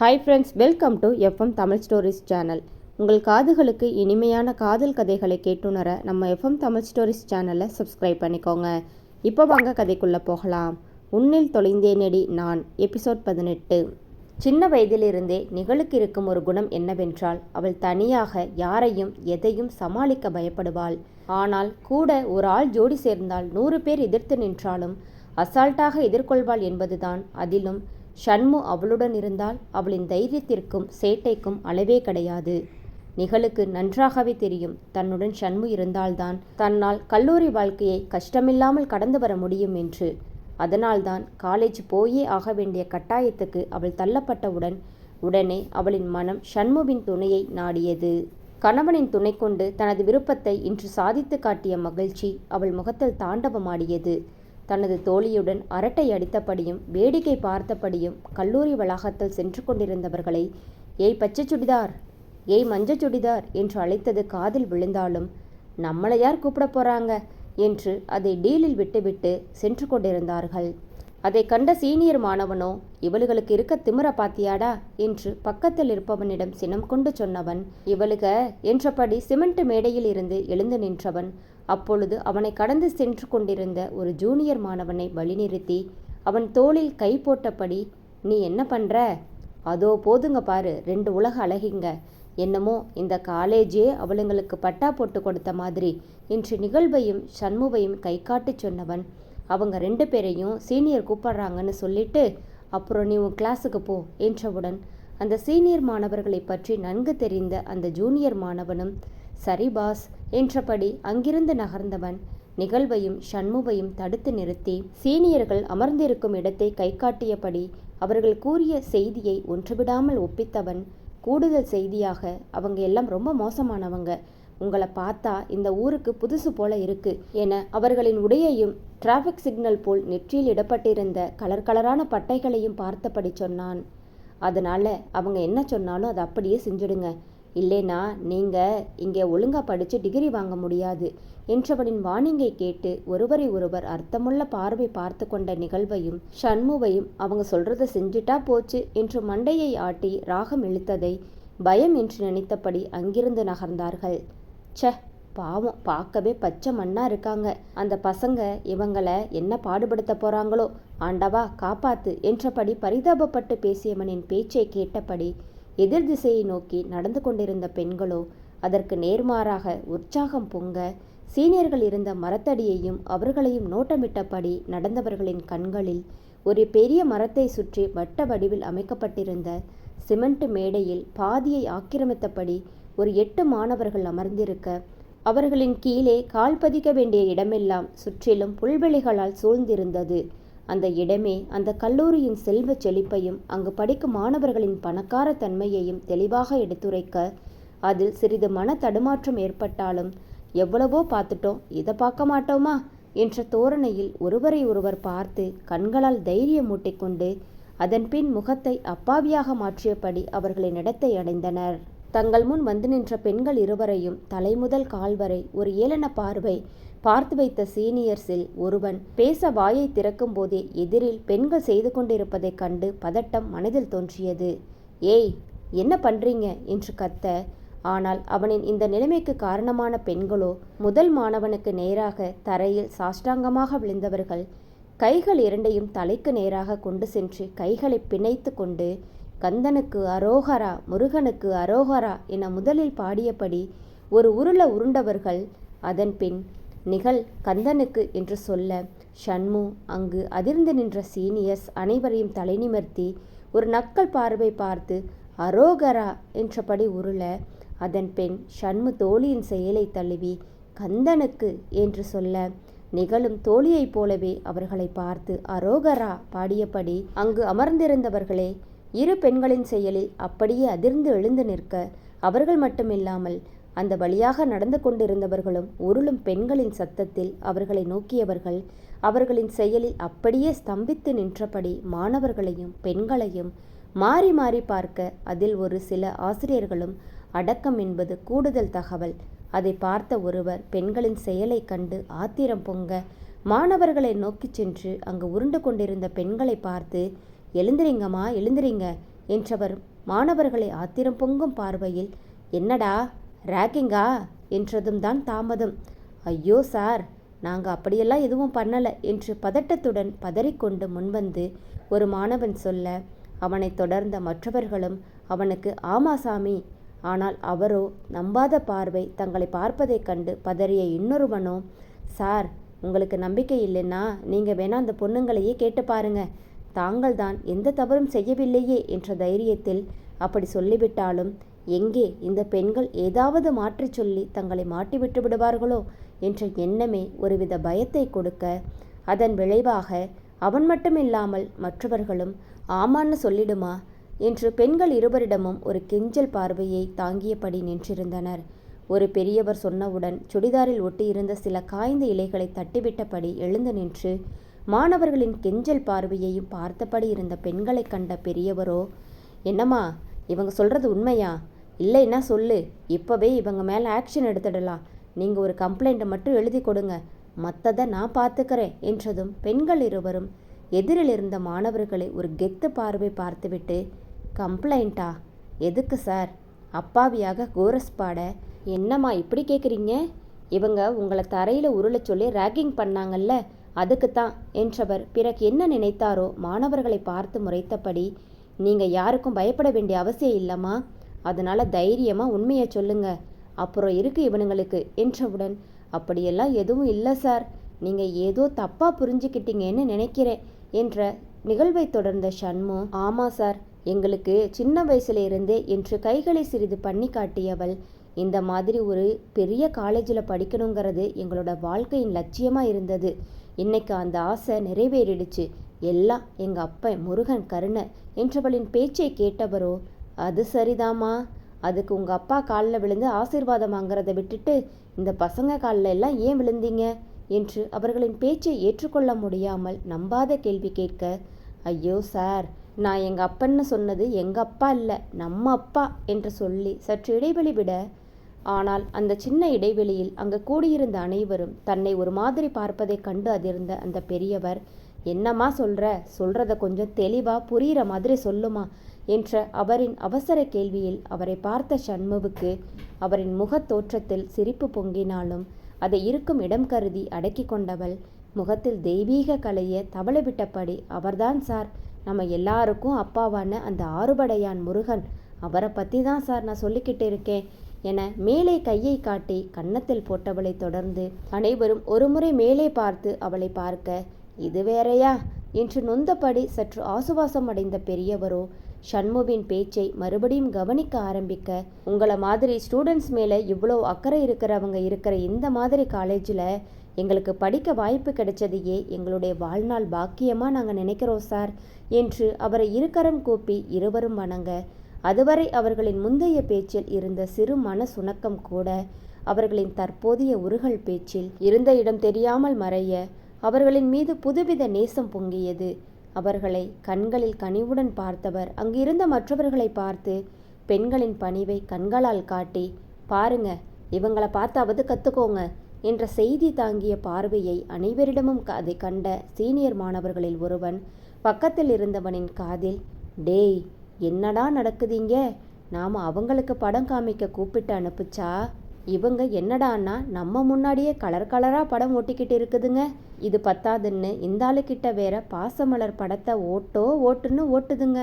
Hi friends welcome to FM Tamil stories channel உங்கள் காதுகளுக்கு இனிமையான காதல் கதைகளை கேட்டுணர நம்ம எஃப்எம் தமிழ் ஸ்டோரிஸ் சேனலை சப்ஸ்கிரைப் பண்ணிக்கோங்க. இப்போ வாங்க கதைக்குள்ளே போகலாம். உன்னில் தொலைந்தேனடி நான் எபிசோட் பதினெட்டு. சின்ன வயதிலிருந்தே நிகழுக்கு இருக்கும் ஒரு குணம் என்னவென்றால் அவள் தனியாக யாரையும் எதையும் சமாளிக்க பயப்படுவாள். ஆனால் கூட ஒரு ஆள் ஜோடி சேர்ந்தால் நூறு பேர் எதிர்த்து நின்றாலும் அசால்ட்டாக எதிர்கொள்வாள் என்பதுதான் அதிலும் ஷண்மு அவளுடன் இருந்தால் அவளின் தைரியத்திற்கும் சேட்டைக்கும் அளவே கிடையாது. நிகழுக்கு நன்றாகவே தெரியும். தன்னுடன் ஷண்மு இருந்தால்தான் தன்னால் கல்லூரி வாழ்க்கையை கஷ்டமில்லாமல் கடந்து வர முடியும் என்று. அதனால்தான் காலேஜ் போயே ஆக வேண்டிய கட்டாயத்துக்கு அவள் தள்ளப்பட்டவுடன் உடனே அவளின் மனம் ஷண்முவின் துணையை நாடியது. கணவனின் துணை கொண்டு தனது விருப்பத்தை இன்று சாதித்து காட்டிய மகிழ்ச்சி அவள் முகத்தில் தாண்டவமாடியது. தனது தோழியுடன் அரட்டை அடித்தபடியும் வேடிக்கை பார்த்தபடியும் கல்லூரி வளாகத்தில் சென்று கொண்டிருந்தவர்களை ஏய் பச்சை சுடிதார்! ஏய் மஞ்ச சுடிதார்! என்று அழைத்தது காதில் விழுந்தாலும் நம்மளை யார் கூப்பிட போறாங்க? என்று அதை டீலில் விட்டுவிட்டு சென்று கொண்டிருந்தார்கள். அதை கண்ட சீனியர் மாணவனோ இவளுகளுக்கு இருக்க திமிர பாத்தியாடா? என்று பக்கத்தில் இருப்பவனிடம் சினம் கொண்டு சொன்னவன் இவளுக என்றபடி சிமெண்ட் மேடையில் இருந்து எழுந்து நின்றவன் அப்பொழுது அவனை கடந்து சென்று கொண்டிருந்த ஒரு ஜூனியர் மாணவனை வழிநிறுத்தி அவன் தோளில் கை போட்டபடி நீ என்ன பண்ற? அதோ போதுங்க பாரு ரெண்டு உலக அழகிங்க. என்னமோ இந்த காலேஜே அவளுங்களுக்கு பட்டா போட்டு கொடுத்த மாதிரி இன்று நிகழ்வையும் சண்முவையும் கை காட்டு சொன்னவன். அவங்க ரெண்டு பேரையும் சீனியர் கூப்பிடுறாங்கன்னு சொல்லிட்டு அப்புறம் நீ உன் கிளாஸுக்கு போ என்றவுடன் அந்த சீனியர் மாணவர்களை பற்றி நன்கு தெரிந்த அந்த ஜூனியர் மாணவனும் சரி பாஸ் என்றபடி அங்கிருந்து நகர்ந்தவன் நிகழ்வையும் ஷண்முகையும் தடுத்து நிறுத்தி சீனியர்கள் அமர்ந்திருக்கும் இடத்தை கை காட்டியபடி அவர்கள் கூறிய செய்தியை ஒன்றுவிடாமல் ஒப்பித்தவன் கூடுதல் செய்தியாக அவங்க எல்லாம் ரொம்ப மோசமானவங்க. உங்களை பார்த்தா இந்த ஊருக்கு புதுசு போல இருக்கு என அவர்களின் உடையையும் டிராஃபிக் சிக்னல் போல் நெற்றியில் இடப்பட்டிருந்த கலர் கலரான பட்டைகளையும் பார்த்தபடி சொன்னான். அதனால அவங்க என்ன சொன்னாலும் அதை அப்படியே செஞ்சுடுங்க. இல்லைனா நீங்கள் இங்கே ஒழுங்காக படித்து டிகிரி வாங்க முடியாது என்றவனின் வாணிங்கை கேட்டு ஒருவரை ஒருவர் அர்த்தமுள்ள பார்வை பார்த்து கொண்ட நிகழ்வையும் ஷண்முவையும் அவங்க சொல்றத செஞ்சுட்டா போச்சு என்று மண்டையை ஆட்டி ராகம் இழுத்ததை பயம் என்று நினைத்தபடி அங்கிருந்து நகர்ந்தார்கள். ச்ச பாவம் பார்க்கவே பச்சை மண்ணா இருக்காங்க. அந்த பசங்க இவங்களை என்ன பாடுபடுத்த போறாங்களோ ஆண்டவா காப்பாத்து என்றபடி பரிதாபப்பட்டு பேசியவனின் பேச்சை கேட்டபடி எதிர் திசையை நோக்கி நடந்து கொண்டிருந்த பெண்களோ அதற்கு நேர்மாறாக உற்சாகம் பொங்க சீனியர்கள் இருந்த மரத்தடியையும் அவர்களையும் நோட்டமிட்டபடி நடந்தவர்களின் கண்களில் ஒரு பெரிய மரத்தை சுற்றி வட்ட வடிவில் அமைக்கப்பட்டிருந்த சிமெண்ட் மேடையில் பாதியை ஆக்கிரமித்தபடி ஒரு எட்டு மாணவர்கள் அமர்ந்திருக்க அவர்களின் கீழே கால் பதிக்க வேண்டிய இடமெல்லாம் சுற்றிலும் புல்வெளிகளால் சூழ்ந்திருந்தது. அந்த இடமே அந்த கல்லூரியின் செல்வ செழிப்பையும் அங்கு படிக்கும் மாணவர்களின் பணக்கார தன்மையையும் தெளிவாக எடுத்துரைக்க அதில் சிறிது மன தடுமாற்றம் ஏற்பட்டாலும் எவ்வளவோ பார்த்துட்டோம் இதை பார்க்க மாட்டோமா? என்ற தோரணையில் ஒருவரை ஒருவர் பார்த்து கண்களால் தைரியம் மூட்டிக்கொண்டு அதன்பின் முகத்தை அப்பாவியாக மாற்றியபடி அவர்களின் இடத்தை அடைந்தனர். தங்கள் முன் வந்து நின்ற பெண்கள் இருவரையும் தலைமுதல் கால்வரை ஒரு ஏளன பார்வை பார்த்து வைத்த சீனியர்ஸில் ஒருவன் பேச வாயை திறக்கும் போதே எதிரில் பெண்கள் செய்து கொண்டிருப்பதைக் கண்டு பதட்டம் மனதில் தோன்றியது. ஏய் என்ன பண்றீங்க? என்று கத்த. ஆனால் அவனின் இந்த நிலைமைக்கு காரணமான பெண்களோ முதல் மாணவனுக்கு நேராக தரையில் சாஷ்டாங்கமாக விழுந்தவர்கள் கைகள் இரண்டையும் தலைக்கு நேராக கொண்டு சென்று கைகளை பிணைத்து கொண்டு கந்தனுக்கு அரோகரா முருகனுக்கு அரோகரா என முதலில் பாடியபடி ஒரு உருள உருண்டவர்கள் அதன்பின் நிகழ் கந்தனுக்கு என்று சொல்ல ஷண்மு அங்கு அதிர்ந்து நின்ற சீனியர்ஸ் அனைவரையும் தலை நிமர்த்தி ஒரு நக்கல் பார்வை பார்த்து அரோகரா என்றபடி உருள அதன் பெண் ஷண்மு தோழியின் செயலை தழுவி கந்தனுக்கு என்று சொல்ல நிகழும் தோழியைப் போலவே அவர்களை பார்த்து அரோகரா பாடியபடி அங்கு அமர்ந்திருந்தவர்களே இரு பெண்களின் செயலில் அப்படியே அதிர்ந்து எழுந்து நிற்க அவர்கள் மட்டுமில்லாமல் அந்த வழியாக நடந்து கொண்டிருந்தவர்களும் உருளும் பெண்களின் சத்தத்தில் அவர்களை நோக்கியவர்கள் அவர்களின் செயலில் அப்படியே ஸ்தம்பித்து நின்றபடி மாணவர்களையும் பெண்களையும் மாறி மாறி பார்க்க அதில் ஒரு சில ஆசிரியர்களும் அடக்கம் என்பது கூடுதல் தகவல். அதை பார்த்த ஒருவர் பெண்களின் செயலை கண்டு ஆத்திரம் பொங்க மாணவர்களை நோக்கி சென்று அங்கு உருண்டு கொண்டிருந்த பெண்களை பார்த்து எழுந்திரிங்கம்மா எழுந்திரிங்க என்றவர் மாணவர்களை ஆத்திரம் பொங்கும் பார்வையில் என்னடா ரேக்கிங்கா? என்றதும் தான் தாமதம். ஐயோ சார் நாங்கள் அப்படியெல்லாம் எதுவும் பண்ணலை என்று பதட்டத்துடன் பதறிக்கொண்டு முன்வந்து ஒரு மாணவன் சொல்ல அவனைத் தொடர்ந்த மற்றவர்களும் அவனுக்கு ஆமா சாமி. ஆனால் அவரோ நம்பாத பார்வை தங்களை பார்ப்பதைக் கண்டு பதறிய இன்னொருவனோ சார் உங்களுக்கு நம்பிக்கை இல்லைன்னா நீங்கள் வேணா அந்த பொண்ணுங்களையே கேட்டு பாருங்க. தாங்கள் தான் எந்த தவறும் செய்யவில்லையே என்ற தைரியத்தில் அப்படி சொல்லிவிட்டாலும் எங்கே இந்த பெண்கள் ஏதாவது மாற்றிச் சொல்லி தங்களை மாட்டிவிட்டு விடுவார்களோ என்ற எண்ணமே ஒருவித பயத்தை கொடுக்க அதன் விளைவாக அவன் மட்டுமில்லாமல் மற்றவர்களும் ஆமான்னு சொல்லிடுமா என்று பெண்கள் இருவரிடமும் ஒரு கெஞ்சல் பார்வையை தாங்கியபடி நின்றிருந்தனர். ஒரு பெரியவர் சொன்னவுடன் சுடிதாரில் ஒட்டியிருந்த சில காய்ந்த இலைகளை தட்டிவிட்டபடி எழுந்து நின்று மாணவர்களின் கெஞ்சல் பார்வையையும் பார்த்தபடி இருந்த பெண்களை கண்ட பெரியவரோ என்னம்மா இவங்க சொல்கிறது உண்மையா? இல்லைன்னா சொல்லு. இப்போவே இவங்க மேலே ஆக்ஷன் எடுத்துடலாம் நீங்கள் ஒரு கம்ப்ளைண்ட்டை மட்டும் எழுதி கொடுங்க. மற்றதை நான் பார்த்துக்கிறேன் என்றதும் பெண்கள் இருவரும் எதிரில் இருந்த மாணவர்களை ஒரு கெத்து பார்வை பார்த்துவிட்டு கம்ப்ளைண்ட்டா எதுக்கு சார்? அப்பாவியாக கோரஸ் பாட? என்னம்மா இப்படி கேட்குறீங்க இவங்க உங்களை தரையில் உருளச் சொல்லி ரேக்கிங் பண்ணாங்கல்ல அதுக்கு தான் என்றவர். பிறகு என்ன நினைத்தாரோ? மாணவர்களை பார்த்து முறைத்தபடி நீங்கள் யாருக்கும் பயப்பட வேண்டிய அவசியம் இல்லைம்மா. அதனால் தைரியமாக உண்மையை சொல்லுங்க. அப்புறம் இருக்கு இவனுங்களுக்கு என்றவுடன் அப்படியெல்லாம் எதுவும் இல்லை சார். நீங்கள் ஏதோ தப்பாக புரிஞ்சுக்கிட்டீங்கன்னு நினைக்கிறேன் என்ற நிகழ்வை தொடர்ந்த ஷண்மு ஆமாம் சார். எங்களுக்கு சின்ன வயசுல இருந்தே என்று கைகளை சிறிது பண்ணி காட்டியவள். இந்த மாதிரி ஒரு பெரிய காலேஜில் படிக்கணுங்கிறது எங்களோட வாழ்க்கையின் லட்சியமாக இருந்தது. இன்னைக்கு அந்த ஆசை நிறைவேறிடுச்சு. எல்லாம் எங்கள் அப்பன் முருகன் கருணை என்றவளின் பேச்சை கேட்டவரோ அது சரிதாம்மா அதுக்கு உங்கள் அப்பா காலில் விழுந்து ஆசீர்வாதம் வாங்குறதை விட்டுட்டு இந்த பசங்க காலில் எல்லாம் ஏன் விழுந்தீங்க? என்று அவர்களின் பேச்சை ஏற்றுக்கொள்ள முடியாமல் நம்பாத கேள்வி கேட்க ஐயோ சார் நான் எங்கள் அப்பன்னு சொன்னது எங்கள் அப்பா இல்லை நம்ம அப்பா என்று சொல்லி சற்று இடைவெளி விட ஆனால் அந்த சின்ன இடைவெளியில் அங்கு கூடியிருந்த அனைவரும் தன்னை ஒரு மாதிரி பார்ப்பதைக் கண்டு அதிர்ந்த அந்த பெரியவர் என்னம்மா சொல்ற? சொல்றத கொஞ்சம் தெளிவா புரியிற மாதிரி சொல்லுமா? என்ற அவரின் அவசர கேள்வியில் அவரை பார்த்த சண்முவுக்கு அவரின் முகத் தோற்றத்தில் சிரிப்பு பொங்கினாலும் அதை இருக்கும் இடம் கருதி அடக்கி கொண்டவள் முகத்தில் தெய்வீக கலைய தவளவிட்டபடி அவர்தான் சார். நம்ம எல்லாருக்கும் அப்பாவான அந்த ஆறுபடையான் முருகன். அவரை பற்றி தான் சார் நான் சொல்லிக்கிட்டு இருக்கேன் என மேலே கையை காட்டி கன்னத்தில் போட்டவளை தொடர்ந்து அனைவரும் ஒருமுறை மேலே பார்த்து அவளை பார்க்க இது வேறையா? என்று நொந்தபடி சற்று ஆசுவாசம் அடைந்த பெரியவரோ ஷண்முவின் பேச்சை மறுபடியும் கவனிக்க ஆரம்பிக்க உங்களை மாதிரி ஸ்டூடெண்ட்ஸ் மேலே இவ்வளோ அக்கறை இருக்கிறவங்க இருக்கிற இந்த மாதிரி காலேஜில் எங்களுக்கு படிக்க வாய்ப்பு கிடைச்சதையே எங்களுடைய வாழ்நாள் பாக்கியமாக நாங்கள் நினைக்கிறோம் சார் என்று அவரை இருக்கரம் கூப்பி இருவரும் வணங்க. அதுவரை அவர்களின் முந்தைய பேச்சில் இருந்த சிறு மன சுணக்கம் கூட அவர்களின் தற்போதைய உருகல் பேச்சில் இருந்த இடம் தெரியாமல் மறைய அவர்களின் மீது புதுவித நேசம் பொங்கியது. அவர்களை கண்களில் கனிவுடன் பார்த்தவர் அங்கிருந்த மற்றவர்களை பார்த்து பெண்களின் பணிவை கண்களால் காட்டி பாருங்க இவங்களை பார்த்தாவது கத்துக்கோங்க என்ற செய்தி தாங்கிய பார்வையை அனைவரிடமும் க- அதை கண்ட சீனியர் மாணவர்களில் ஒருவன் பக்கத்தில் இருந்தவனின் காதில் டேய் என்னடா நடக்குதீங்க? நாம் அவங்களுக்கு படம் காமிக்க கூப்பிட்டு அனுப்பிச்சா? இவங்க என்னடான்னா நம்ம முன்னாடியே கலர் கலராக படம் ஓட்டிக்கிட்டு இருக்குதுங்க. இது பத்தாதுன்னு இந்த ஆளுக்கிட்ட வேற பாசமலர் படத்தை ஓட்டோ ஓட்டுன்னு ஓட்டுதுங்க.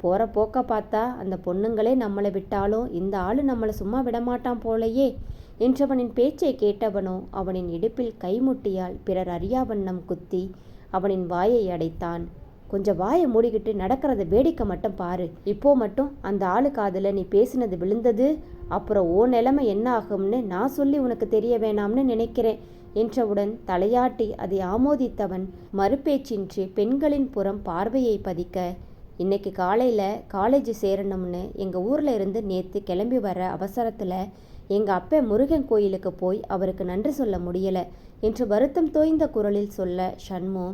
போகிற போக்க பார்த்தா அந்த பொண்ணுங்களே நம்மளை விட்டாலும் இந்த ஆள் நம்மளை சும்மா விடமாட்டான் போலயே. என்றவனின் பேச்சை கேட்டவனோ அவனின் இடுப்பில் கைமுட்டியால் பிறர் அறியா வண்ணம் குத்தி அவனின் வாயை அடைத்தான். கொஞ்சம் வாயை மூடிக்கிட்டு நடக்கிறத வேடிக்கை மட்டும் பாரு. இப்போ மட்டும் அந்த ஆளு காதில் நீ பேசினது விழுந்தது அப்புறம் ஓ நிலைமை என்ன ஆகும்னு நான் சொல்லி உனக்கு தெரிய வேணாம்னு நினைக்கிறேன் என்றவுடன் தலையாட்டி அதை ஆமோதித்தவன் மறுபேச்சின்றி பெண்களின் புறம் பார்வையை பதிக்க இன்னைக்கு காலையில் காலேஜ் சேரணும்னு எங்கள் ஊரில் இருந்து நேற்று கிளம்பி வர அவசரத்தில் எங்கள் அப்பா முருகன் கோயிலுக்கு போய் அவருக்கு நன்றி சொல்ல முடியலை என்று வருத்தம் தோய்ந்த குரலில் சொல்ல ஷண்மு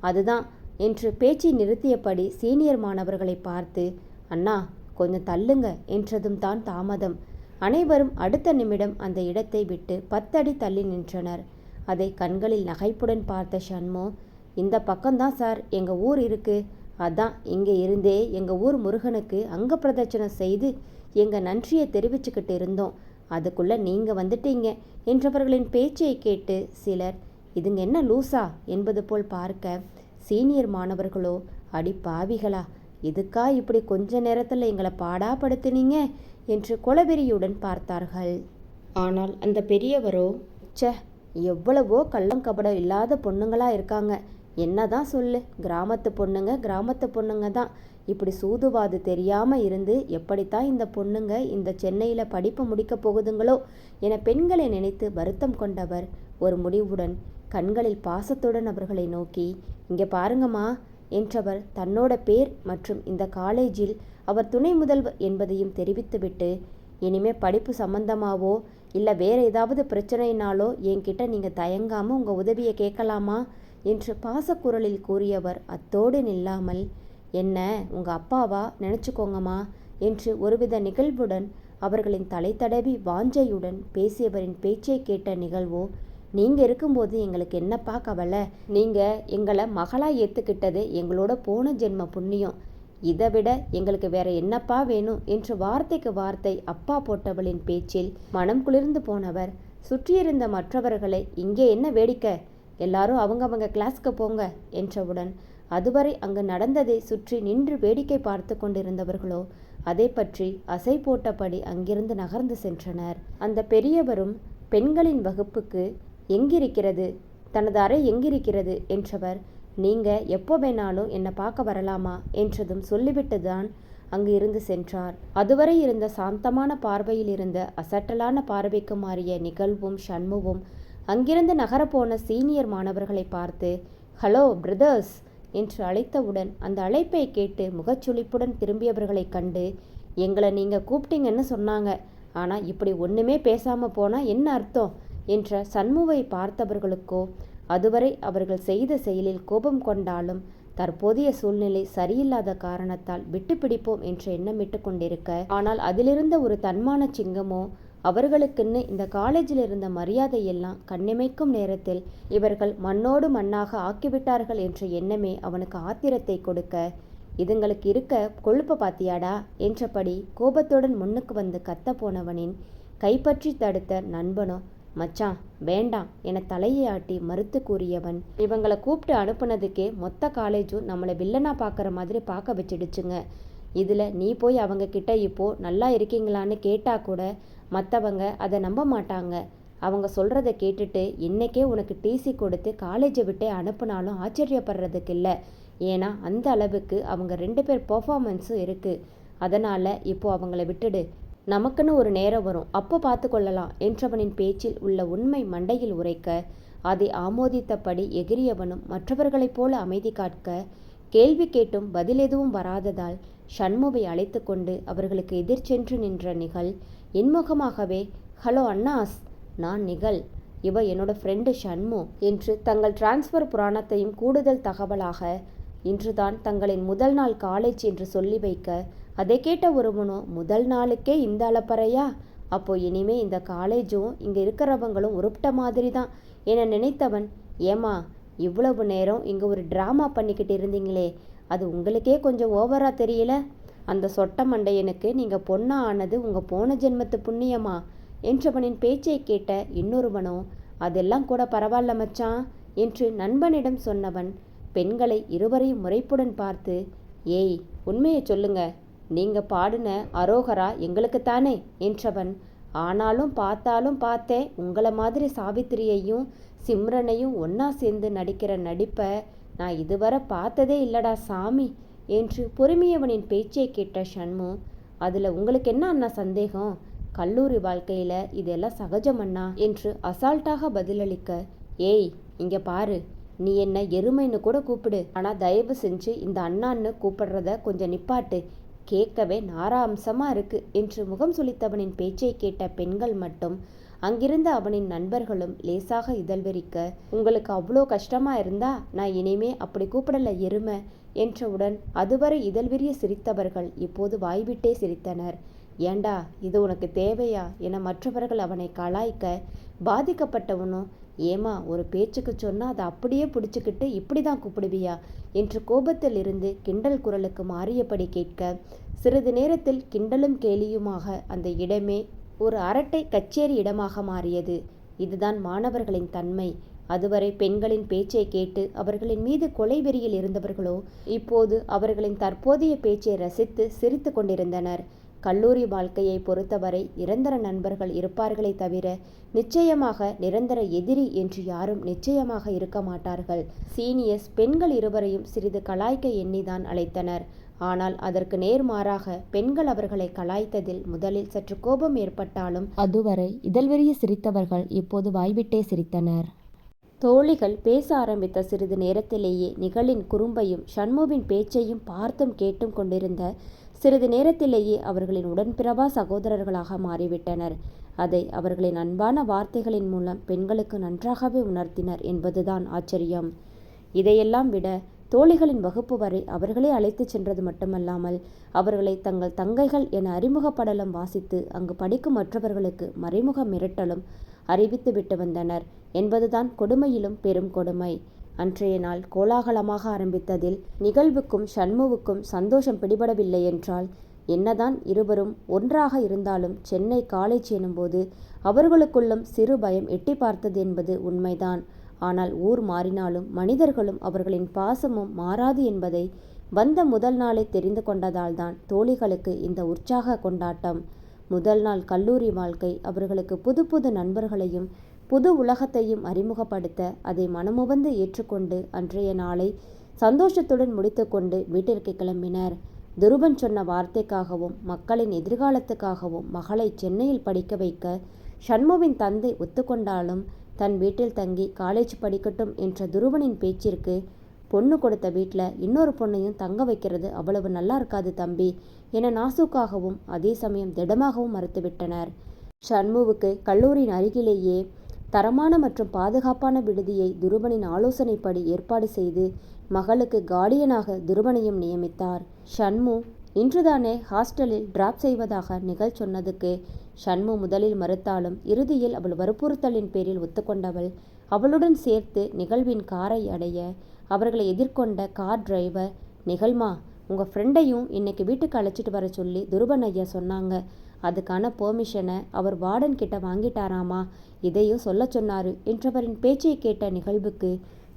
அதுதான் என்று பேச்சை நிறுத்தியபடி சீனியர் மாணவர்களை பார்த்து அண்ணா கொஞ்சம் தள்ளுங்க என்றதும் தான் தாமதம். அனைவரும் அடுத்த நிமிடம் அந்த இடத்தை விட்டு பத்தடி தள்ளி நின்றனர். அதை கண்களில் நகைப்புடன் பார்த்த ஷண்மு இந்த பக்கம்தான் சார் எங்கள் ஊர் இருக்கு. அதான் இங்கே இருந்தே எங்கள் ஊர் முருகனுக்கு அங்க பிரதட்சணம் செய்து எங்கள் நன்றியை தெரிவிச்சுக்கிட்டு இருந்தோம். அதுக்குள்ளே நீங்கள் வந்துட்டீங்க என்றவர்களின் பேச்சை கேட்டு சிலர் இதுங்க என்ன லூசா? என்பது போல் பார்க்க சீனியர் மாணவர்களோ அடி பாவிகளா இதுக்கா இப்படி கொஞ்ச நேரத்தில் எங்களை பாடாப்படுத்தினீங்க? என்று கொலவெறியுடன் பார்த்தார்கள். ஆனால் அந்த பெரியவரோ ச்சே எவ்வளவோ கள்ளம் கபடம் இல்லாத பொண்ணுங்களா இருக்காங்க. என்னதான் சொல்லு கிராமத்து பொண்ணுங்க கிராமத்து பொண்ணுங்க தான். இப்படி சூதுவாது தெரியாம இருந்து எப்படித்தான் இந்த பொண்ணுங்க இந்த சென்னையில படிப்பு முடிக்க போகுதுங்களோ? என பெண்களை நினைத்து வருத்தம் கொண்டவர் ஒரு முடிவுடன் கண்களில் பாசத்துடன் அவர்களை நோக்கி இங்கே பாருங்கம்மா என்றவர் தன்னோட பேர் மற்றும் இந்த காலேஜில் அவர் துணை முதல்வர் என்பதையும் தெரிவித்துவிட்டு இனிமே படிப்பு சம்பந்தமாவோ இல்லை வேற ஏதாவது பிரச்சனைனாலோ என்கிட்ட நீங்கள் தயங்காமல் உங்கள் உதவியை கேட்கலாமா? என்று பாசக்குரலில் கூறியவர் அத்தோடு நில்லாமல் என்ன உங்கள் அப்பாவா? நினச்சிக்கோங்கம்மா என்று ஒருவித நிகழ்வுடன் அவர்களின் தலை தடவி வாஞ்சையுடன் பேசியவரின் பேச்சை கேட்ட நிகழ்வோ நீங்கள் இருக்கும்போது எங்களுக்கு என்னப்பா கவலை? நீங்கள் எங்களை மகளாக ஏற்றுக்கிட்டது எங்களோட போன ஜென்ம புண்ணியம். இதை விட எங்களுக்கு வேற என்னப்பா வேணும்? என்று வார்த்தைக்கு வார்த்தை அப்பா போட்டவளின் பேச்சில் மனம் குளிர்ந்து போனவர். சுற்றியிருந்த மற்றவர்களை இங்கே என்ன வேடிக்கை? எல்லாரும் அவங்கவங்க கிளாஸ்க்கு போங்க என்றவுடன் அதுவரை அங்கு நடந்ததை சுற்றி நின்று வேடிக்கை பார்த்து கொண்டிருந்தவர்களோ அதை பற்றி அசை போட்டபடி அங்கிருந்து நகர்ந்து சென்றனர். அந்த பெரியவரும் பெண்களின் வகுப்புக்கு எங்கிருக்கிறது? தனது அறை எங்கிருக்கிறது? என்றவர் நீங்க எப்போ வேணாலும் என்னை பார்க்க வரலாமா? என்றதும் சொல்லிவிட்டு தான் அங்கு இருந்து சென்றார். அதுவரை இருந்த சாந்தமான பார்வையில் இருந்த அசட்டலான பார்வைக்கு மாறிய நிகழ்வும் சண்முவும் அங்கிருந்து நகரப்போன சீனியர் மாணவர்களை பார்த்து ஹலோ பிரதர்ஸ்! என்று அழைத்தவுடன் அந்த அழைப்பை கேட்டு முகச்சுளிப்புடன் திரும்பியவர்களைக் கண்டு எங்களை நீங்கள் கூப்பிட்டீங்கன்னு சொன்னாங்க. ஆனால் இப்படி ஒன்றுமே பேசாமல் போனால் என்ன அர்த்தம்? என்ற சண்முவை பார்த்தவர்களுக்கோ அதுவரை அவர்கள் செய்த செயலில் கோபம் கொண்டாலும் தற்போதைய சூழ்நிலை சரியில்லாத காரணத்தால் விட்டு பிடிப்போம் என்ற எண்ணமிட்டு கொண்டிருக்க ஆனால் அதிலிருந்த ஒரு தன்மான சிங்கமோ அவர்களுக்குன்னு இந்த காலேஜில் இருந்த மரியாதையெல்லாம் கண்ணிமைக்கும் நேரத்தில் இவர்கள் மண்ணோடு மண்ணாக ஆக்கிவிட்டார்கள் என்ற எண்ணமே அவனுக்கு ஆத்திரத்தை கொடுக்க இதுங்களுக்கு இருக்க கொழுப்ப பாத்தியாடா? என்றபடி கோபத்துடன் முன்னுக்கு வந்து கத்த போனவனின் கைப்பற்றி தடுத்த நண்பனோ மச்சான் வேண்டாம் என தலையை ஆட்டி மறுத்து கூறியவன். இவங்களை கூப்பிட்டு அனுப்புனதுக்கே மொத்த காலேஜும் நம்மளை வில்லனா பார்க்குற மாதிரி பார்க்க வச்சிடுச்சுங்க. இதில் நீ போய் அவங்க கிட்ட இப்போ நல்லா இருக்கீங்களான்னு கேட்டால் கூட மற்றவங்க அதை நம்ப மாட்டாங்க. அவங்க சொல்கிறத கேட்டுட்டு இன்னைக்கே உனக்கு டிசி கொடுத்து காலேஜை விட்டே அனுப்புனாலும் ஆச்சரியப்படுறதுக்கு இல்லை. ஏன்னா அந்த அளவுக்கு அவங்க ரெண்டு பேர் பர்ஃபார்மன்ஸும் இருக்குது அதனால் இப்போ அவங்கள விட்டுடு. நமக்குன்னு ஒரு நேரம் வரும். அப்போ பார்த்து கொள்ளலாம். என்றவனின் பேச்சில் உள்ள உண்மை மண்டையில் உரைக்க அதை ஆமோதித்தபடி எகிரியவனும் மற்றவர்களைப் போல அமைதி காட்க கேள்வி கேட்டும் பதில் எதுவும் வராததால் ஷண்முவை அழைத்து கொண்டு அவர்களுக்கு எதிர் சென்று நின்ற நிகழ் இன்முகமாகவே ஹலோ அண்ணாஸ் நான் நிகழ். இவ என்னோட ஃப்ரெண்டு ஷண்மு என்று தங்கள் டிரான்ஸ்ஃபர் புராணத்தையும் கூடுதல் தகவலாக இன்றுதான் தங்களின் முதல் நாள் காலேஜ் என்று சொல்லி வைக்க அதை கேட்ட ஒருவனும் முதல் நாளுக்கே இந்த அளப்பறையா? அப்போ இனிமே இந்த காலேஜும் இங்கே இருக்கிறவங்களும் உருப்பிட்ட மாதிரி தான் என நினைத்தவன் ஏமா இவ்வளவு நேரம் இங்கே ஒரு ட்ராமா பண்ணிக்கிட்டு இருந்தீங்களே அது உங்களுக்கே கொஞ்சம் ஓவரா தெரியல? அந்த சொட்ட மண்டையனுக்கு நீங்கள் பொண்ணா ஆனது உங்கள் போன ஜென்மத்து புண்ணியமா? என்றவனின் பேச்சை கேட்ட இன்னொருவனோ அதெல்லாம் கூட பரவாயில்ல மச்சான் என்று நண்பனிடம் சொன்னவன் பெண்களை இருவரையும் முறைப்புடன் பார்த்து ஏய் உண்மையை சொல்லுங்க நீங்க பாடின அரோகரா எங்களுக்குத்தானே? என்றவன் ஆனாலும் பார்த்தாலும் பார்த்தேன் உங்களை மாதிரி சாவித்திரியையும் சிம்ரனையும் ஒன்னா சேர்ந்து நடிக்கிற நடிப்பை நான் இதுவரை பார்த்ததே இல்லடா சாமி என்று பொறுமையவனின் பேச்சை கேட்ட ஷண்மு அதில் உங்களுக்கு என்ன அண்ணா சந்தேகம்? கல்லூரி வாழ்க்கையில் இதெல்லாம் சகஜம் அண்ணா என்று அசால்ட்டாக பதிலளிக்க ஏய் இங்கே பாரு நீ என்ன எருமைன்னு கூட கூப்பிடு. ஆனால் தயவு செஞ்சு இந்த அண்ணான்னு கூப்பிடுறத கொஞ்சம் நிப்பாட்டு கேட்கவே நாராம்சமா இருக்கு என்று முகம் சுளித்தவனின் பேச்சை கேட்ட பெண்கள் மட்டும் அங்கிருந்த அவனின் நண்பர்களும் லேசாக இதழ்வெறிக்க உங்களுக்கு அவ்வளோ கஷ்டமா இருந்தா நான் இனிமே அப்படி கூப்பிடல எருமை என்றவுடன் அதுவரை இதழ்விரிய சிரித்தவர்கள் இப்போது வாய்விட்டே சிரித்தனர். ஏண்டா இது உனக்கு தேவையா என மற்றவர்கள் அவனை கலாய்க்க பாதிக்கப்பட்டவனும் ஏமா ஒரு பேச்சுக்கு சொன்னால் அதை அப்படியே பிடிச்சிக்கிட்டு இப்படி தான் கூப்பிடுவியா? என்று கோபத்தில் இருந்து கிண்டல் குரலுக்கு மாறியபடி கேட்க சிறிது நேரத்தில் கிண்டலும் கேலியுமாக அந்த இடமே ஒரு அரட்டை கச்சேரி இடமாக மாறியது. இதுதான் மாணவர்களின் தன்மை. அதுவரை பெண்களின் பேச்சை கேட்டு அவர்களின் மீது கொலைவெறியில் இருந்தவர்களோ இப்போது அவர்களின் தற்போதைய பேச்சை ரசித்து சிரித்து கொண்டிருந்தனர். கல்லூரி வாழ்க்கையை பொறுத்தவரை நிரந்தர நண்பர்கள் இருப்பார்களே தவிர நிச்சயமாக நிரந்தர எதிரி என்று யாரும் நிச்சயமாக இருக்க மாட்டார்கள். சீனியர்ஸ் பெண்கள் இருவரையும் சிறிது கலாய்க்க எண்ணிதான் அழைத்தனர். ஆனால் அதற்கு நேர்மாறாக பெண்கள் அவர்களை கலாய்த்ததில் முதலில் சற்று கோபம் ஏற்பட்டாலும் அதுவரை இதழ்வெறிய சிரித்தவர்கள் இப்போது வாய்விட்டே சிரித்தனர். தோழிகள் பேச ஆரம்பித்த சிறிது நேரத்திலேயே நிகழின் குறும்பையும் ஷண்முவின் பேச்சையும் பார்த்தும் கேட்டும் கொண்டிருந்த சிறிது நேரத்திலேயே அவர்களின் உடன்பிறவா சகோதரர்களாக மாறிவிட்டனர். அதை அவர்களின் அன்பான வார்த்தைகளின் மூலம் பெண்களுக்கு நன்றாகவே உணர்த்தினர் என்பதுதான் ஆச்சரியம். இதையெல்லாம் விட தோழிகளின் வகுப்பு வரை அவர்களே அழைத்துச் சென்றது மட்டுமல்லாமல் அவர்களை தங்கள் தங்கைகள் என அறிமுகப்படலம் வாசித்து அங்கு படிக்கும் மற்றவர்களுக்கு மறைமுக மிரட்டலும் அறிவித்து விட்டு வந்தனர். என்பதுதான் கொடுமையிலும் பெரும் கொடுமை. அன்றைய நாள் கோலாகலமாக ஆரம்பித்ததில் நிகழ்வுக்கும் ஷண்முவுக்கும் சந்தோஷம் பிடிபடவில்லை என்றால் என்னதான் இருவரும் ஒன்றாக இருந்தாலும் சென்னை காலேஜ் எனும்போது அவர்களுக்குள்ளும் சிறு பயம் எட்டி பார்த்தது என்பது உண்மைதான். ஆனால் ஊர் மாறினாலும் மனிதர்களும் அவர்களின் பாசமும் மாறாது என்பதை வந்த முதல் நாளே தெரிந்து கொண்டதால்தான் தோழிகளுக்கு இந்த உற்சாக கொண்டாட்டம். முதல் நாள் கல்லூரி வாழ்க்கை அவர்களுக்கு புது புது நண்பர்களையும் புது உலகத்தையும் அறிமுகப்படுத்த அதை மனமுவந்து ஏற்றுக்கொண்டு அன்றைய நாளை சந்தோஷத்துடன் முடித்துக்கொண்டு வீட்டிற்கு கிளம்பினர். துருபன் சொன்ன வார்த்தைக்காகவும் மக்களின் எதிர்காலத்துக்காகவும் மகளை சென்னையில் படிக்க வைக்க ஷண்முவின் தந்தை ஒத்துக்கொண்டாலும் தன் வீட்டில் தங்கி காலேஜ் படிக்கட்டும் என்ற துருவனின் பேச்சிற்கு பொண்ணு கொடுத்த வீட்டில் இன்னொரு பொண்ணையும் தங்க வைக்கிறது அவ்வளவு நல்லா இருக்காது தம்பி என நாசுக்காகவும் அதே சமயம் திடமாகவும் மறுத்துவிட்டனர். ஷண்முவுக்கு கல்லூரியின் அருகிலேயே தரமான மற்றும் பாதுகாப்பான விடுதியை துருபனின் ஆலோசனைப்படி ஏற்பாடு செய்து மகளுக்கு கார்டியனாக துருபனையும் நியமித்தார். ஷண்மு இன்றுதானே ஹாஸ்டலில் டிராப் செய்வதாக நிகழ் சொன்னதுக்கு ஷண்மு முதலில் மறுத்தாலும் இறுதியில் அவள் வற்புறுத்தலின் பேரில் ஒத்துக்கொண்டவள். அவளுடன் சேர்த்து நிகழ்வின் காரை அடைய அவர்களை எதிர்கொண்ட கார் டிரைவர் நிகழ்மா உங்கள் ஃப்ரெண்டையும் இன்னைக்கு வீட்டுக்கு அழைச்சிட்டு வர சொல்லி துருபன் ஐயா சொன்னாங்க. அதுக்கான பெர்மிஷனை அவர் வார்டன் கிட்ட வாங்கிட்டாராமா? இதையும் சொல்ல சொன்னாரு. என்றவரின் பேச்சை கேட்ட நிகழ்வுக்கு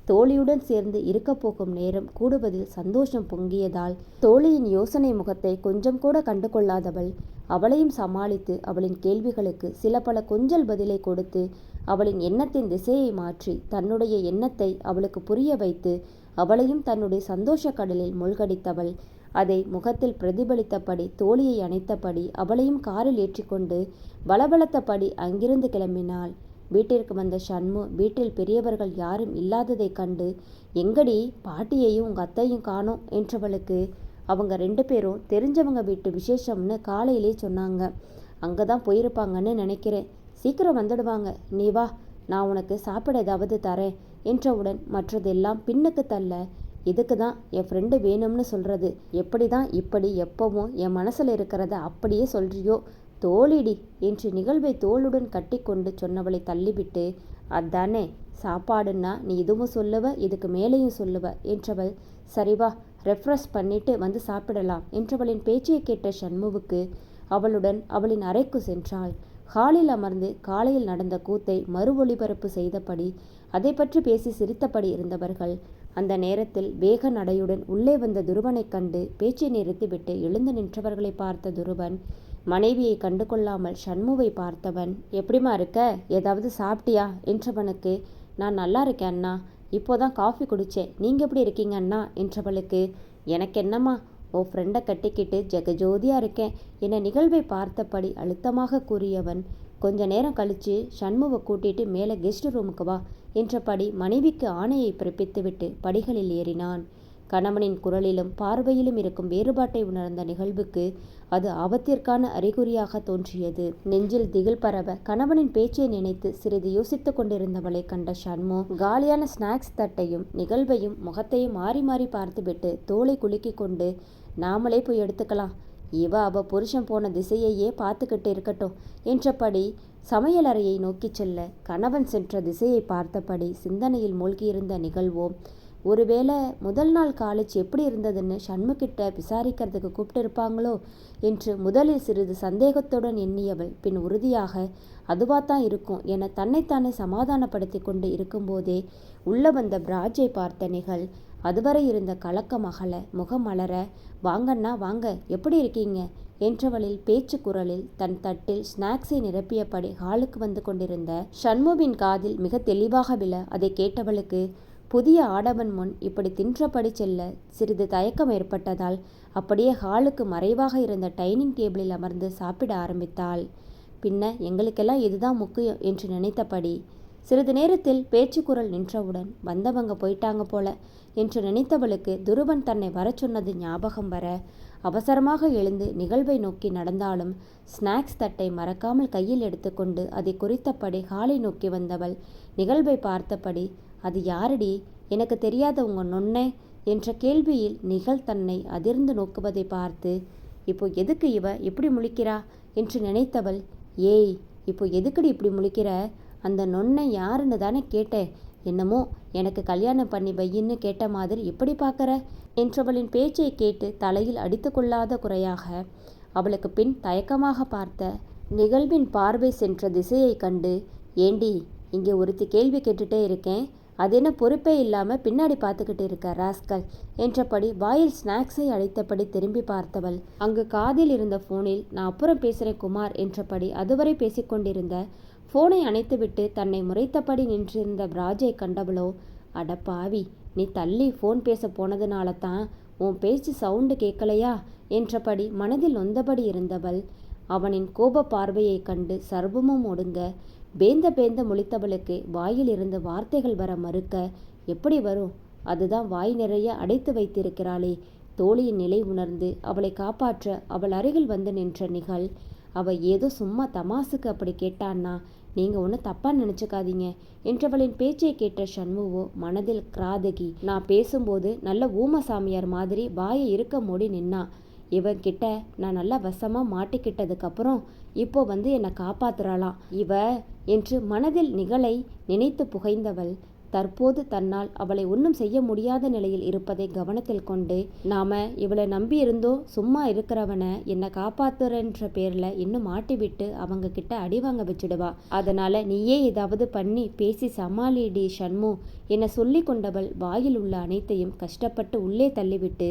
தோழியுடன் சேர்ந்து இருக்க போகும் நேரம் கூடுவதில் சந்தோஷம் பொங்கியதால் தோழியின் யோசனை முகத்தை கொஞ்சம் கூட கண்டு கொள்ளாதவள் அவளையும் சமாளித்து அவளின் கேள்விகளுக்கு சில பல கொஞ்சல் பதிலை கொடுத்து அவளின் எண்ணத்தின் திசையை மாற்றி தன்னுடைய எண்ணத்தை அவளுக்கு புரிய வைத்து அவளையும் தன்னுடைய சந்தோஷ கடலில் மூழ்கடித்தவள் அதை முகத்தில் பிரதிபலித்தபடி தோழியை அணைத்தபடி அவளையும் காரில் ஏற்றிக்கொண்டு பலபலத்தபடி அங்கிருந்து கிளம்பினாள். வீட்டிற்கு வந்த சண்மு வீட்டில் பெரியவர்கள் யாரும் இல்லாததைக் கண்டு எங்கடி? பாட்டியையும் உங்கள் அத்தையும் காணோம் என்றவளுக்கு அவங்க ரெண்டு பேரும் தெரிஞ்சவங்க வீட்டு விசேஷம்னு காலையிலே சொன்னாங்க. அங்கே தான் போயிருப்பாங்கன்னு நினைக்கிறேன். சீக்கிரம் வந்துடுவாங்க. நீ வா. நான் உனக்கு சாப்பிட ஏதாவது தரேன் என்றவுடன் மற்றதெல்லாம் பின்னுக்கு தள்ள இதுக்கு தான் என் ஃப்ரெண்டு வேணும்னு சொல்கிறது எப்படி தான் இப்படி எப்பவும் என் மனசில் இருக்கிறத அப்படியே சொல்றியோ? தோழிடி என்று நிகழ்வை தோளுடன் கட்டிக்கொண்டு சொன்னவளை தள்ளிவிட்டு அதானே சாப்பாடுன்னா நீ இதுவும் சொல்லுவ இதுக்கு மேலேயும் சொல்லுவ என்றவள் சரிவா ரெஃப்ரெஷ் பண்ணிட்டு வந்து சாப்பிடலாம் என்றவளின் பேச்சை கேட்ட சண்முவுக்கு அவளுடன் அவளின் அறைக்கு சென்றாள். ஹாலில் அமர்ந்து காலையில் நடந்த கூத்தை மறு ஒளிபரப்பு செய்தபடி அதை பற்றி பேசி சிரித்தபடி இருந்தவர்கள் அந்த நேரத்தில் வேக நடையுடன் உள்ளே வந்த துருவனைக் கண்டு பேச்சை நிறுத்திவிட்டு எழுந்து நின்றவர்களை பார்த்த துருவன் மனைவியை கண்டு கொள்ளாமல் ஷண்முவை பார்த்தவன் எப்படிமா இருக்க? ஏதாவது சாப்பிட்டியா? என்றவனுக்கு நான் நல்லா இருக்கேன் அண்ணா. இப்போதான் காஃபி குடித்தேன் நீங்கள் எப்படி இருக்கீங்க அண்ணா? என்றவளுக்கு எனக்கு என்னம்மா? ஓ ஃப்ரெண்டை கட்டிக்கிட்டு ஜெகஜோதியாக இருக்கேன். என நிகழ்வை பார்த்தபடி அழுத்தமாக கூறியவன் கொஞ்ச நேரம் கழித்து ஷண்முவை கூட்டிட்டு மேலே கெஸ்ட் ரூமுக்கு வா என்றபடி மனைவிக்கு ஆணையை பிறப்பித்துவிட்டு படிகளில் ஏறினான். கணவனின் குரலிலும் பார்வையிலும் இருக்கும் வேறுபாட்டை உணர்ந்த நிகழ்வுக்கு அது ஆபத்திற்கான அறிகுறியாக தோன்றியது. நெஞ்சில் திகில் பரவ கணவனின் பேச்சை நினைத்து சிறிது யோசித்துக் கொண்டிருந்தவளை கண்ட ஷண்மு காலியான ஸ்நாக்ஸ் தட்டையும் நிகழ்வையும் முகத்தையும் மாறி மாறி பார்த்துவிட்டு தோலை குலுக்கிக் கொண்டு நாமளே போய் எடுத்துக்கலாம். இவ அவ புருஷன் போன திசையையே பார்த்துக்கிட்டு இருக்கட்டும் என்றபடி சமையலறையை நோக்கிச் செல்ல கணவன் சென்ற திசையை பார்த்தபடி சிந்தனையில் மூழ்கியிருந்த நிகழ்வோ ஒருவேளை முதல் நாள் காலேஜ் எப்படி இருந்ததுன்னு சண்முகிட்ட விசாரிக்கிறதுக்கு கூப்பிட்டிருப்பாங்களோ? என்று முதலில் சிறிது சந்தேகத்துடன் எண்ணியவள் பின் உறுதியாக அதுவாத்தான் இருக்கும் என தன்னைத்தானே சமாதானப்படுத்தி கொண்டு இருக்கும்போதே உள்ள வந்த பிராஜை பார்த்த நிகழ் அதுவரை இருந்த கலக்கம் அகல முகம் மலர வாங்கண்ணா வாங்க எப்படி இருக்கீங்க? என்றவளில் பேச்சு குரலில் தன் தட்டில் ஸ்நாக்ஸை நிரப்பியபடி ஹாலுக்கு வந்து கொண்டிருந்த ஷண்முவின் காதில் மிக தெளிவாக விழ அதை கேட்டவளுக்கு புதிய ஆடவன் முன் இப்படி தின்றபடி செல்ல சிறிது தயக்கம் ஏற்பட்டதால் அப்படியே ஹாலுக்கு மறைவாக இருந்த டைனிங் டேபிளில் அமர்ந்து சாப்பிட ஆரம்பித்தாள். பின்ன எங்களுக்கெல்லாம் இதுதான் முக்கியம் என்று நினைத்தபடி சிறிது நேரத்தில் பேச்சு குரல் நின்றவுடன் வந்தவங்க போயிட்டாங்க போல என்று நினைத்தவளுக்கு துருவன் தன்னை வரச் சொன்னது ஞாபகம் வர அவசரமாக எழுந்து நிகழ்வை நோக்கி நடந்தாலும் ஸ்நாக்ஸ் தட்டை மறக்காமல் கையில் எடுத்துக்கொண்டு அதை குறித்தபடி ஹாலை நோக்கி வந்தவள் நிகழ்வை பார்த்தபடி அது யாரடி? எனக்கு தெரியாத உங்க நொன்னே என்ற கேள்வியில் நிகழ் தன்னை அதிர்ந்து நோக்குவதை பார்த்து இப்போ எதுக்கு இவ இப்படி முழிக்கிறா? என்று நினைத்தவள் ஏய் இப்போ எதுக்குடி இப்படி முழிக்கிற? அந்த நொன்னை யாருன்னு தானே கேட்டேன். என்னமோ எனக்கு கல்யாணம் பண்ணி வையின்னு கேட்ட மாதிரி எப்படி பார்க்குற? என்றவளின் பேச்சை கேட்டு தலையில் அடித்து கொள்ளாத குறையாக அவளுக்கு பின் தயக்கமாக பார்த்த நிகழ்வின் பார்வை சென்ற திசையை கண்டு ஏண்டி இங்கே ஒருத்தி கேள்வி கேட்டுட்டே இருக்கேன். அது என்ன பொறுப்பே இல்லாமல் பின்னாடி பார்த்துக்கிட்டு இருக்க ராஸ்கல்? என்றபடி வாயில் ஸ்நாக்ஸை அழைத்தபடி திரும்பி பார்த்தவள் அங்கு காதில் இருந்த ஃபோனில் நான் அப்புறம் பேசுகிறேன் குமார் என்றபடி அதுவரை பேசிக்கொண்டிருந்த ஃபோனை அணைத்துவிட்டு தன்னை முறைத்தபடி நின்றிருந்த ராஜை கண்டவளோ அட பாவி நீ தள்ளி ஃபோன் பேச போனதுனால தான் உன் பேச்சு சவுண்டு கேட்கலையா? என்றபடி மனதில் நொந்தபடி இருந்தவள் அவனின் கோப பார்வையைக் கண்டு சர்வமும் ஒடுங்க பேந்த பேந்த முழித்தவளுக்கு வாயில் இருந்து வார்த்தைகள் வர மறுக்க எப்படி வரும்? அதுதான் வாய் நிறைய அடைத்து வைத்திருக்கிறாளே. தோழியின் நிலை உணர்ந்து அவளை காப்பாற்ற அவள் அருகில் வந்து நின்ற நிகழ் அவள் ஏதோ சும்மா தமாசுக்கு அப்படி கேட்டான்னா நீங்கள் ஒன்றும் தப்பாக நினச்சிக்காதீங்க. என்றவளின் பேச்சை கேட்ட ஷண்முவோ மனதில் கிராதகி நான் பேசும்போது நல்ல ஊமசாமியார் மாதிரி வாயை இருக்க மூடி நின்னா. இவன்கிட்ட நான் நல்லா வசமாக மாட்டிக்கிட்டதுக்கப்புறம் இப்போ வந்து என்னை காப்பாத்துறாளாம். இவ என்று மனதில் நிகழை நினைத்து புகைந்தவள் தற்போது தன்னால் அவளை ஒன்றும் செய்ய முடியாத நிலையில் இருப்பதை கவனத்தில் கொண்டு நாம இவளை நம்பி இருந்தோ சும்மா இருக்கிறவனை என்னை காப்பாத்துறன்ற பேர்ல இன்னும் மாட்டிவிட்டு அவங்க கிட்ட அடி வாங்க வச்சுடுவா. அதனால நீயே ஏதாவது பண்ணி பேசி சமாளிடி ஷண்மு என சொல்லி கொண்டவள் வாயில் உள்ள அனைத்தையும் கஷ்டப்பட்டு உள்ளே தள்ளிவிட்டு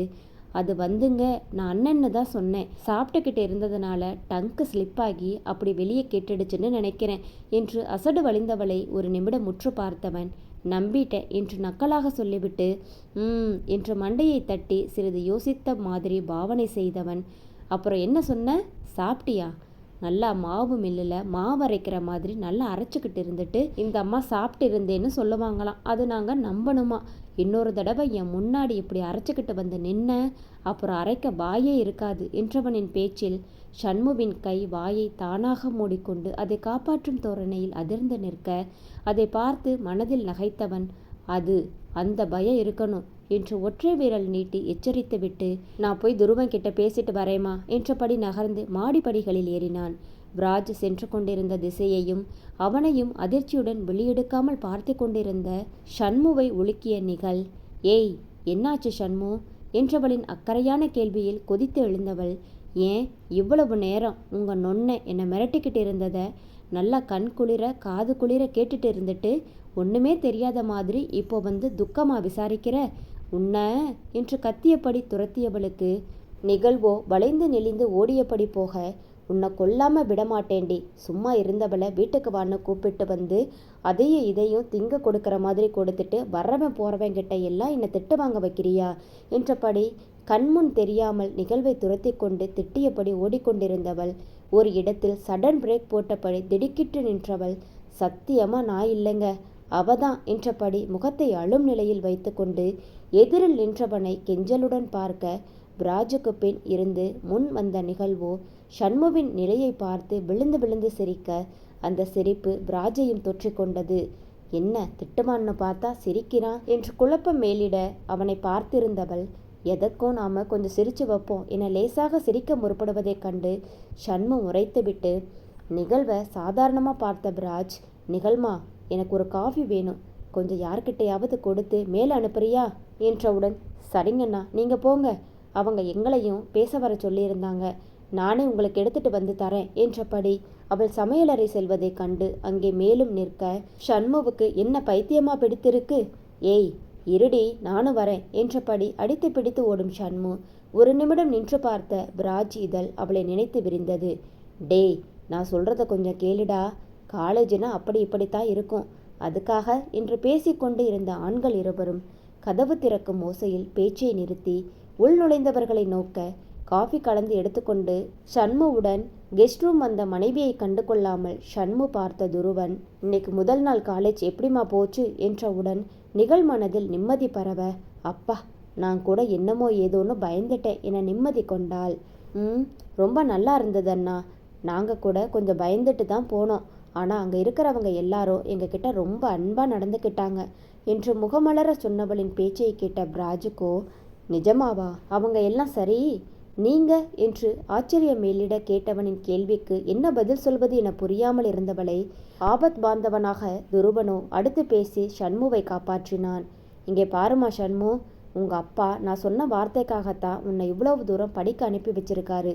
அது வந்துங்க நான் அண்ணன்னு தான் சொன்னேன். சாப்பிட்டுக்கிட்டு இருந்ததுனால டங்கு ஸ்லிப் ஆகி அப்படி வெளியே கேட்டுடுச்சுன்னு நினைக்கிறேன் என்று அசடு வழிந்தவளை ஒரு நிமிடம் முற்று பார்த்தவன் நம்பிட்டேன் என்று நக்கலாக சொல்லிவிட்டு ம் என்று மண்டையை தட்டி சிறிது யோசித்த மாதிரி பாவனை செய்தவன். அப்புறம் என்ன சொன்ன? சாப்பிட்டியா? நல்லா மாவு மில்லில் மாவு அரைக்கிற மாதிரி நல்லா அரைச்சிக்கிட்டு இருந்துட்டு இந்த அம்மா சாப்பிட்டு இருந்தேன்னு சொல்லுவாங்களாம். அது நாங்கள் நம்பணுமா? இன்னொரு தடவை என் முன்னாடி இப்படி அரைச்சிக்கிட்டு வந்து நின்ன அப்புறம் அரைக்க வாயே இருக்காது என்றவனின் பேச்சில் சண்முவின் கை வாயை தானாக மூடிக்கொண்டு அதை காப்பாற்றும் தோரணையில் அதிர்ந்து நிற்க அதை பார்த்து மனதில் நகைத்தவன் அது அந்த பயம் இருக்கணும். என்று ஒற்றை விரல் நீட்டி எச்சரித்துவிட்டு நான் போய் துருவன் கிட்ட பேசிட்டு வரேமா என்றபடி நகர்ந்து மாடிப்படிகளில் ஏறினான். விராஜ் சென்று கொண்டிருந்த திசையையும் அவனையும் அதிர்ச்சியுடன் வெளியெடுக்காமல் பார்த்து கொண்டிருந்த ஷண்முவை உலுக்கிய நிகழ் ஏய் என்னாச்சு ஷண்மு என்றவளின் அக்கறையான கேள்வியில் கொதித்து எழுந்தவள் ஏன் இவ்வளவு நேரம் உங்க நொன்னை என்னை மிரட்டிக்கிட்டு இருந்ததை நல்லா கண் குளிர காது குளிர கேட்டுட்டு இருந்துட்டு ஒன்றுமே தெரியாத மாதிரி இப்போ வந்து துக்கமாக விசாரிக்கிற? உன்ன என்று கத்தியபடி துரத்தியவளுக்கு நிகழ்வோ வளைந்து நெளிந்து ஓடியபடி போக உன்னை கொல்லாம விடமாட்டேண்டி சும்மா இருந்தவளை வீட்டுக்கு வான்னு கூப்பிட்டு வந்து அதையும் இதையும் திங்க கொடுக்குற மாதிரி கொடுத்துட்டு வர்றவன் போறவன் கிட்ட எல்லாம் என்னை திட்டு வாங்க வைக்கிறியா? என்றபடி கண்முன் தெரியாமல் நிகழ்வை துரத்தி கொண்டு திட்டியபடி ஓடிக்கொண்டிருந்தவள் ஒரு இடத்தில் சடன் பிரேக் போட்டபடி திடுக்கிட்டு நின்றவள் சத்தியமா நான் இல்லைங்க. அவதான். என்றபடி முகத்தை அழும் நிலையில் வைத்துக்கொண்டு எதிரில் நின்றவனை கெஞ்சலுடன் பார்க்க பிராஜுக்கு பின் இருந்து முன் வந்த நிகழ்வோ ஷண்முவின் நிலையை பார்த்து விழுந்து விழுந்து சிரிக்க அந்த சிரிப்பு பிராஜையும் தொற்றிக்கொண்டது என்ன திட்டமான்னு பார்த்தா சிரிக்கிறான் என்று குழப்பம் மேலிட அவனை பார்த்திருந்தவள் எதற்கும் நாம் கொஞ்சம் சிரித்து வைப்போம் என லேசாக சிரிக்க முற்படுவதைக் கண்டு ஷண்மு உரைத்துவிட்டு நிகழ்வை சாதாரணமாக பார்த்த பிராஜ் நிகழ்மா? எனக்கு ஒரு காஃபி வேணும். கொஞ்சம் யார்கிட்டையாவது கொடுத்து மேலே அனுப்புறியா? என்றவுடன் சரிங்கண்ணா நீங்கள் போங்க. அவங்க எங்களையும் பேச வர சொல்லியிருந்தாங்க. நானே உங்களுக்கு எடுத்துட்டு வந்து தரேன் என்றபடி அவள் சமையலறை செல்வதைக் கண்டு அங்கே மேலும் நிற்க ஷண்முவுக்கு என்ன பைத்தியமா பிடித்திருக்கு? ஏய் இருடி நானும் வரேன் என்றபடி அடித்து பிடித்து ஓடும் ஷண்மு ஒரு நிமிடம் நின்று பார்த்த பிராஜ் இதழ் அவளை நினைத்து விரிந்தது. டேய் நான் சொல்றத கொஞ்சம் கேளுடா. காலேஜ்னா அப்படி இப்படித்தான் இருக்கும். அதுக்காக என்று பேசிக்கொண்டு இருந்த ஆண்கள் இருவரும் கதவு திறக்கும் ஓசையில் பேச்சை நிறுத்தி உள் நுழைந்தவர்களை நோக்க காஃபி கலந்து எடுத்துக்கொண்டு சண்முவுடன் கெஸ்ட் ரூம் வந்த மனைவியை கண்டு கொள்ளாமல் ஷண்மு பார்த்த துருவன் இன்னைக்கு முதல் நாள் காலேஜ் எப்படிமா போச்சு? என்றவுடன் நிகழ்மனதில் நிம்மதி பரவ அப்பா நான் கூட என்னமோ ஏதோன்னு பயந்துட்டேன் என நிம்மதி கொண்டாள். ம் ரொம்ப நல்லா இருந்தது அண்ணா. நாங்கள் கூட கொஞ்சம் பயந்துட்டு தான் போனோம். ஆனால் அங்கே இருக்கிறவங்க எல்லாரும் எங்ககிட்ட ரொம்ப அன்பாக நடந்துக்கிட்டாங்க. என்று முகமலர சொன்னவளின் பேச்சை கேட்ட பிராஜுக்கோ நிஜமாவா? அவங்க எல்லாம் சரி? நீங்க? என்று ஆச்சரியம் மேலிட கேட்டவனின் கேள்விக்கு என்ன பதில் சொல்வது என புரியாமல் இருந்தவளை ஆபத் பாந்தவனாக துருவனோ அடுத்து பேசி ஷண்முவை காப்பாற்றினான். இங்கே பாருமா ஷண்மு உங்க அப்பா நான் சொன்ன வார்த்தைக்காகத்தான் உன்னை இவ்வளவு தூரம் படிக்க அனுப்பி வச்சிருக்காரு.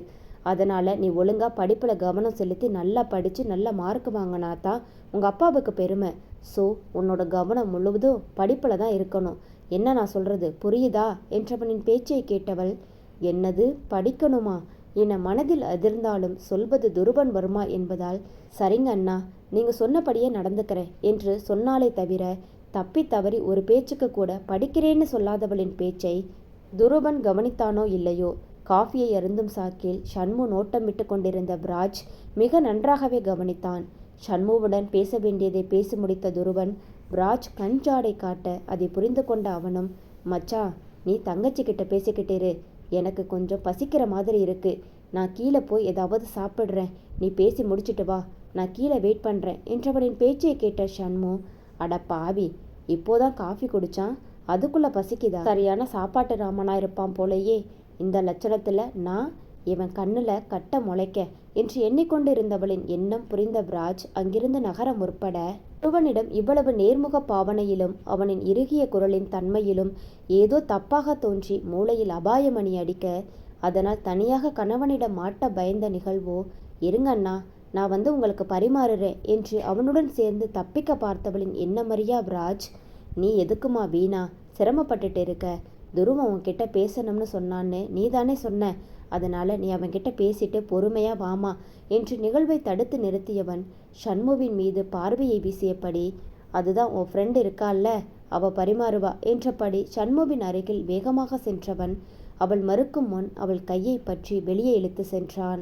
அதனால் நீ ஒழுங்காக படிப்பில் கவனம் செலுத்தி நல்லா படித்து நல்ல மார்க் வாங்கினா தான் உங்கள் அப்பாவுக்கு பெருமை. ஸோ உன்னோட கவனம் முழுவதும் படிப்பில் தான் இருக்கணும். என்ன நான் சொல்கிறது புரியுதா? என்றவனின் பேச்சை கேட்டவள் என்னது? படிக்கணுமா? என மனதில் அதிர்ந்தாலும் சொல்வது துருபன் வருமா என்பதால் சரிங்க அண்ணா நீங்கள் சொன்னபடியே நடந்துக்கிறேன் என்று சொன்னாலே தவிர தப்பி தவறி ஒரு பேச்சுக்கு கூட படிக்கிறேன்னு சொல்லாதவளின் பேச்சை துருபன் கவனித்தானோ இல்லையோ? காஃபியை அருந்தும் சாக்கில் ஷண்மு நோட்டமிட்டு கொண்டிருந்த பிராஜ் மிக நன்றாகவே கவனித்தான். ஷண்முவுடன் பேச வேண்டியதை பேசி முடித்த துருவன் பிராஜ் கஞ்சாடை காட்ட அதை புரிந்து கொண்ட அவனும் மச்சா நீ தங்கச்சி கிட்ட பேசிக்கிட்டேரு எனக்கு கொஞ்சம் பசிக்கிற மாதிரி இருக்கு. நான் கீழே போய் ஏதாவது சாப்பிட்றேன். நீ பேசி முடிச்சிட்டு வா. நான் கீழே வெயிட் பண்ணுறேன் என்றவனின் பேச்சை கேட்ட ஷண்மு அட பாவி இப்போதான் காஃபி குடிச்சான். அதுக்குள்ளே பசிக்குதா? சரியான சாப்பாட்டு ராமனா இருப்பான் போலயே. இந்த லட்சணத்தில் நான் இவன் கண்ணில் கட்ட முளைக்க என்று எண்ணிக்கொண்டிருந்தவளின் எண்ணம் புரிந்த பிராஜ் அங்கிருந்து நகர முற்பட ஒருவனிடம் இவ்வளவு நேர்முக பாவனையிலும் அவனின் இறுகிய குரலின் தன்மையிலும் ஏதோ தப்பாக தோன்றி மூளையில் அபாயமணி அடிக்க அதனால் தனியாக கணவனிடம் மாட்ட பயந்த நிகழ்வோ இருங்கண்ணா நான் வந்து உங்களுக்கு பரிமாறுறேன் என்று அவனுடன் சேர்ந்து தப்பிக்க பார்த்தவளின் எண்ணமறியா பிராஜ் நீ எதுக்குமா வீணா? சிரமப்பட்டுட்டு இருக்க. துருவம் உன்கிட்ட பேசணும்னு சொன்னான்னு நீ தானே சொன்ன. அதனால் நீ அவன்கிட்ட பேசிட்டு பொறுமையாக வாமா என்று நிகழ்வை தடுத்து நிறுத்தியவன் ஷண்முவின் மீது பார்வையை வீசியபடி அதுதான் உன் ஃப்ரெண்டு இருக்கால்ல அவ பரிமாறுவா என்றபடி சண்முவின் அருகில் வேகமாக சென்றவன் அவள் மறுக்கும் முன் அவள் கையை பற்றி வெளியே இழுத்து சென்றான்.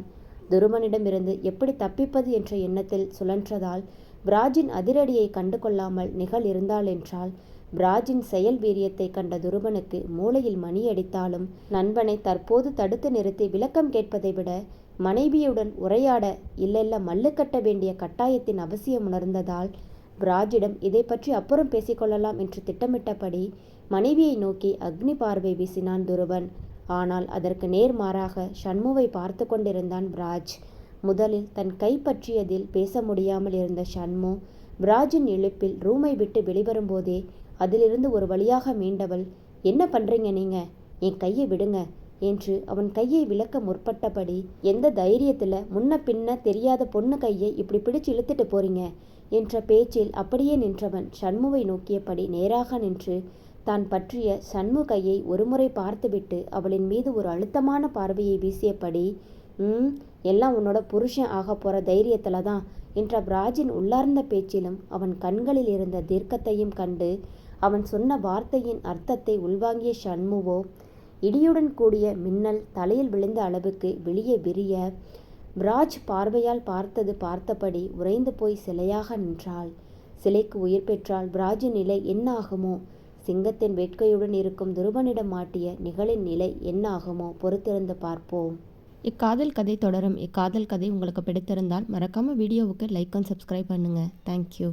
துருமனிடமிருந்து எப்படி தப்பிப்பது என்ற எண்ணத்தில் சுழன்றதால் பிராஜின் அதிரடியை கண்டு கொள்ளாமல் நிகழ் இருந்தாள் என்றால் பிராஜின் செயல் வீரியத்தை கண்ட துருவனுக்கு மூளையில் மணி அடித்தாலும் நண்பனை தற்போது தடுத்து நிறுத்தி விளக்கம் கேட்பதை விட மனைவியுடன் உரையாட இல்லல்ல மல்லு கட்ட வேண்டிய கட்டாயத்தின் அவசியம் உணர்ந்ததால் பிராஜிடம் இதை பற்றி அப்புறம் பேசிக்கொள்ளலாம் என்று திட்டமிட்டபடி மனைவியை நோக்கி அக்னி பார்வை வீசினான் துருவன் ஆனால் அதற்கு நேர்மாறாக ஷண்முவை பார்த்து கொண்டிருந்தான் பிராஜ். முதலில் தன் கை பற்றியதில் பேச முடியாமல் இருந்த ஷண்மு பிராஜின் இழுப்பில் ரூமை விட்டு வெளிவரும்போதே அதிலிருந்து ஒரு வழியாக மீண்டவள். என்ன பண்றீங்க நீங்க? என் கையை விடுங்க என்று அவன் கையை விளக்க முற்பட்டபடி எந்த தைரியத்தில் முன்ன பின்ன தெரியாத பொண்ணு கையை இப்படி பிடிச்சு இழுத்துட்டு போறீங்க? என்ற பேச்சில் அப்படியே நின்றவன் சண்முவை நோக்கியபடி நேராக நின்று தான் பற்றிய சண்மு கையை ஒருமுறை பார்த்துவிட்டு அவளின் மீது ஒரு அழுத்தமான பார்வையை வீசியபடி ம் எல்லாம் உன்னோட புருஷன் ஆக போகிற தைரியத்தில் தான் என்ற பிராஜின் உள்ளார்ந்த பேச்சிலும் அவன் கண்களில் இருந்த தீர்க்கத்தையும் கண்டு அவன் சொன்ன வார்த்தையின் அர்த்தத்தை உள்வாங்கிய ஷண்முவோ இடியுடன் கூடிய மின்னல் தலையில் விழுந்த அளவுக்கு வெளியே விரிய பிராஜ் பார்வையால் பார்த்தது பார்த்தபடி உறைந்து போய் சிலையாக நின்றாள். சிலைக்கு உயிர் பெற்றால் பிராஜின் நிலை என்ன ஆகுமோ? சிங்கத்தின் வேட்கையுடன் இருக்கும் துருவனிடம் மாட்டிய நிகழின் நிலை என்ன ஆகுமோ? பொறுத்திருந்து பார்ப்போம். இக்காதல் கதை தொடரும். இக்காதல் கதை உங்களுக்கு பிடித்திருந்தால் மறக்காமல் வீடியோவுக்கு லைக் அண்ட் சப்ஸ்கிரைப் பண்ணுங்கள் தேங்க்யூ